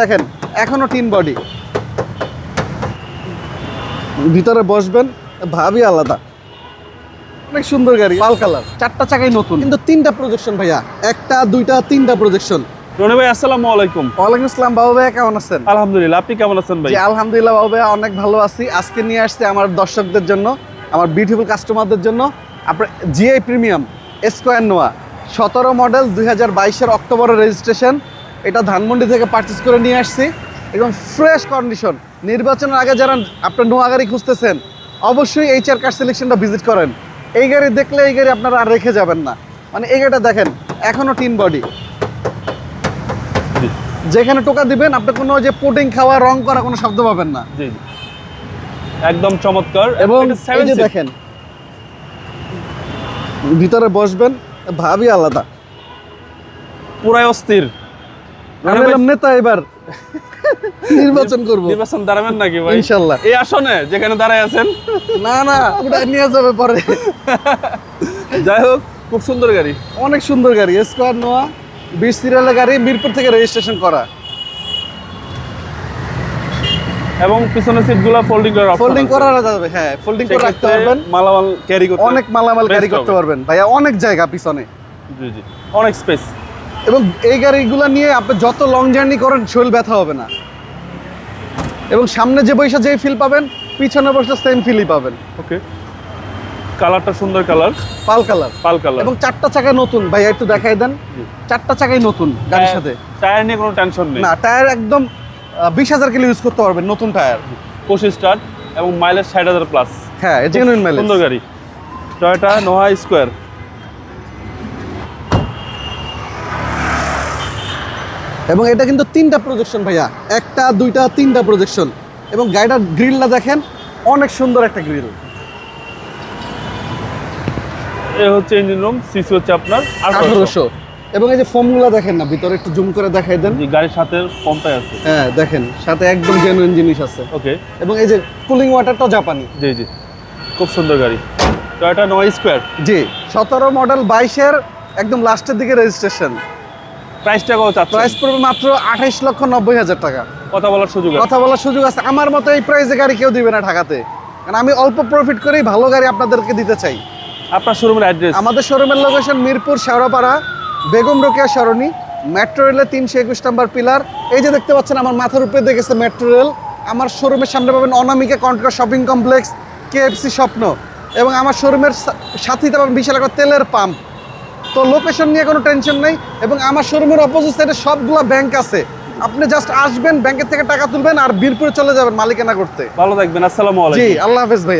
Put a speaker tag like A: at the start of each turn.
A: দেখেন এখনও tin body. ভিতরে বসবেন ভাবি আলাদা। অনেক সুন্দর গাড়ি লাল কালার। চারটা চাকাই নতুন। কিন্তু তিনটা প্রজেকশন ভাইয়া একটা দুইটা তিনটা প্রজেকশন
B: রনি ভাই আসসালামু আলাইকুম।
A: ওয়ালাইকুম আসসালাম বাবু ভাইয়া কেমন আছেন?
B: আলহামদুলিল্লাহ আপনি কেমন আছেন ভাই?
A: আলহামদুলিল্লাহ বাবু অনেক ভালো আছি। আজকে নিয়ে আসছে আমার দর্শকদের জন্য আমার বিউটিফুল কাস্টমারদের জন্য। আপনার জিআই প্রিমিয়াম স্কোয়ার নোয়া সতেরো মডেল দুই হাজার বাইশের অক্টোবরের রেজিস্ট্রেশন এটা ধানমন্ডি থেকে পারচেস করে নিয়ে আসছি। একদম ফ্রেশ কন্ডিশন নির্বাচনের আগে যারা আপনার নোয়া গাড়ি খুঁজতেছেন অবশ্যই এই চার কার সিলেকশনটা ভিজিট করেন। এই গাড়ি দেখলে এই গাড়ি আপনারা আর রেখে যাবেন না। মানে এই গাড়িটা দেখেন এখনও টিন বডি যেখানে টোকা দিবেন আপনি কোনো যে পুডিং খাওয়া রং করা কোনো শব্দ পাবেন না।
B: জি। একদম চমৎকার।
A: এবং এই যে দেখেন ভিতরে বসবেন ভাবি আলাদা।
B: পুরাই অস্থির।
A: আমি বললাম নেতা এবার নির্বাচন করব।
B: নির্বাচন দাঁড়াবেন নাকি ভাই?
A: ইনশাল্লাহ।
B: এই আসনে যেখানে দাঁড়ায় আছেন?
A: না না ওটা নিয়ে যাবে পরে।
B: যাই হোক খুব সুন্দর গাড়ি।
A: অনেক সুন্দর গাড়ি স্কোয়ার নোয়া বিশ সিরিয়ালের গাড়ি মিরপুর থেকে রেজিস্ট্রেশন করা।
B: এবং পিছনের সিটগুলো ফোল্ডিং করার
A: ফোল্ডিং। করা যাবে হ্যাঁ ফোল্ডিং করে রাখতে পারবেন।
B: মালামাল ক্যারি করতে
A: অনেক মালামাল ক্যারি করতে পারবেন। ভাইয়া অনেক জায়গা পিছনে।
B: জি জি অনেক স্পেস
A: এবং এই গাড়িগুলো নিয়ে আপনি যত লং জার্নি করেন শরীর ব্যথা হবে না। এবং সামনে যে বৈশা যেই ফিল পাবেন পিছনে বসে সেম ফিলই পাবেন।
B: ওকে কালারটা সুন্দর কালার
A: পাল কালার
B: পাল কালার
A: এবং চারটা চাকা নতুন। ভাইয়া একটু দেখাই দেন। চারটা চাকাই নতুন গাড়ির সাথে।
B: টায়ার নিয়ে কোনো টেনশন নেই।
A: না টায়ার একদম বিশ হাজার কিলো ইউজ করতে পারবেন নতুন টায়ার
B: পঁচিশ স্টার্ট এবং মাইলেজ ষাট হাজার প্লাস
A: হ্যাঁ জেনুইন মাইলেজ
B: সুন্দর গাড়ি। টয়োটা নোহা স্কোয়ার
A: এবং এটা কিন্তু তিনটা প্রজেকশন ভাইয়া। একটা দুইটা তিনটা প্রজেকশন এবং গাড়িটার গ্রিলটা দেখেন অনেক সুন্দর একটা গ্রিল
B: এ হচ্ছে ইঞ্জিন রুম সিসি হচ্ছে আপনার আঠারোশো।
A: এবং এই যে ফোমগুলো দেখেন না ভিতরে একটু জুম করে দেখাই দেন।
B: গাড়ির সাথে পম্পটাই আছে।
A: হ্যাঁ দেখেন সাথে একদম জেনুইন জিনিস আছে।
B: ওকে।
A: এবং এই যে কুলিং ওয়াটারটাও জাপানি।
B: জি জি। খুব সুন্দর গাড়ি। টয়োটা নোহা স্কোয়ার
A: জি সতেরো মডেল বাইশের একদম লাস্টের দিকে রেজিস্ট্রেশন
B: প্রাইসটা কত
A: প্রাইস পড়বে মাত্র আঠাইশ লক্ষ নব্বই হাজার টাকা।
B: কথা বলার সুযোগ
A: কথা বলার সুযোগ আছে। আমার মতো এই প্রাইসে গাড়ি কেউ দিবে না ঢাকাতে। কারণ আমি অল্প প্রফিট করেই ভালো গাড়ি আপনাদেরকে দিতে চাই।
B: আপনার শোরুমের অ্যাড্রেস
A: আমাদের শোরুমের লোকেশন মিরপুর শেওড়াপাড়া বেগম রোকেয়া সরণি মেট্রো রেলের তিনশো একুশ নাম্বার পিলার এই যে দেখতে পাচ্ছেন আমার মাথার উপরে দেখেছে মেট্রো রেল আমার শোরুমের সামনে পাবেন অনামিকা কন্ট্রা শপিং কমপ্লেক্স কেএফসি স্বপ্ন। এবং আমার শোরুমের সাথেই পাবেন বিশাল একটা তেলের পাম্প তো লোকেশন নিয়ে কোনো টেনশন নেই এবং আমার শোরুমের অপোজিট সাইডে সবগুলো ব্যাংক আছে। আপনি জাস্ট আসবেন ব্যাংকের থেকে টাকা তুলবেন আর বীরপুরে চলে যাবেন মালিকানা করতে।
B: ভালো থাকবেন আসসালাম
A: জি আল্লাহ হাফেজ ভাইয়া।